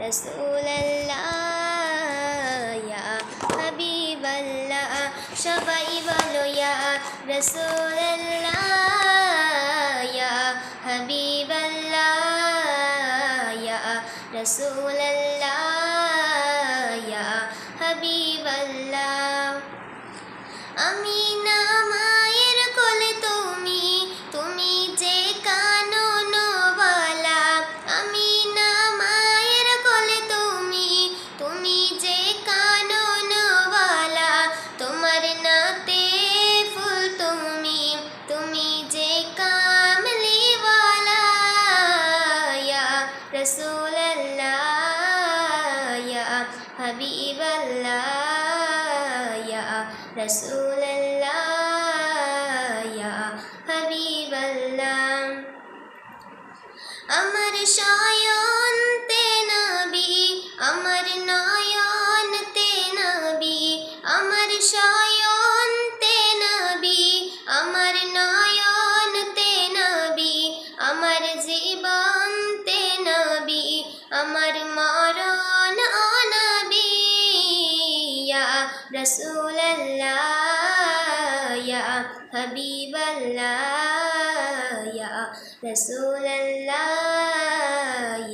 রসুল্লাহ ইয়া হাবিবাল্লাহ সবাই বলো ইয়া রসুল্লাহ ইয়া হাবিবাল্লাহ ইয়া রসুল্লাহ ইয়া হাবিবাল্লাহ আমি না রসুল্লাহ ইয়া হাবিবাল্লাহ ইয়া রসুল্লাহ ইয়া হাবিবাল্লাহ আমার শয়ন তে রসুল্লাহ ইয়া হাবিবাল্লাহ, ইয়া রসুল্লাহ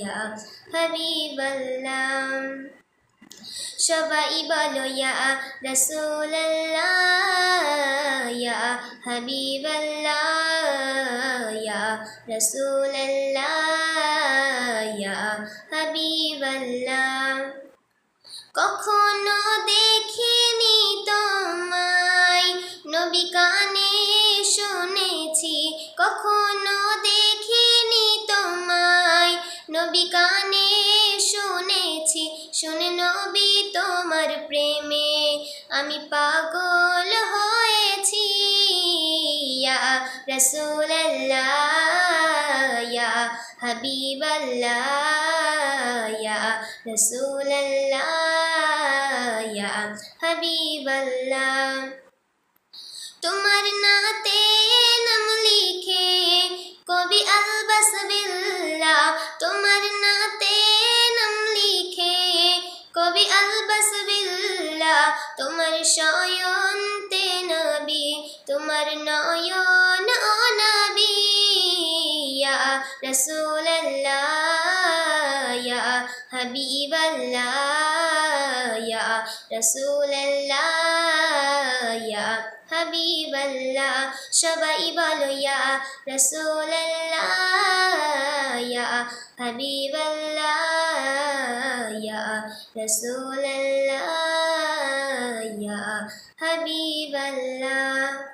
ইয়া হাবিবাল্লাহ। সবাই বলো, ইয়া রসুল্লাহ ইয়া হাবিবাল্লাহ, ইয়া রসুল্লাহ ইয়া হাবিবাল্লাহ। কখনো দেখিনি তোমায়। নবী কানে শুনেছি, কখনো দেখিনি তোমায়। নবী কানে শুনেছি, শুনে নবী তোমার প্রেমে। আমি পাগল হয়েছি রসুল্লাহ হাবিবাল্লাহ রসুল্লাহ ইয়া হাবিবাল্লাহ। তোমার নাতে নাম লিখে কবি আলবাস বিল্লা তোমার নাতে নাম লিখে কবি আলবাস বিল্লা তোমার শয়ন্তে নবী, তোমার নয়ন ও নবী ইয়া রসুল্লাহ ইয়া হাবিবাল্লাহ। রসুল্লাহ ইয়া হাবিবাল্লাহ সবাই বলো ইয়া রসুল্লাহ ইয়া হাবিবাল্লাহ ইয়া রসুল্লাহ ইয়া হাবিবাল্লাহ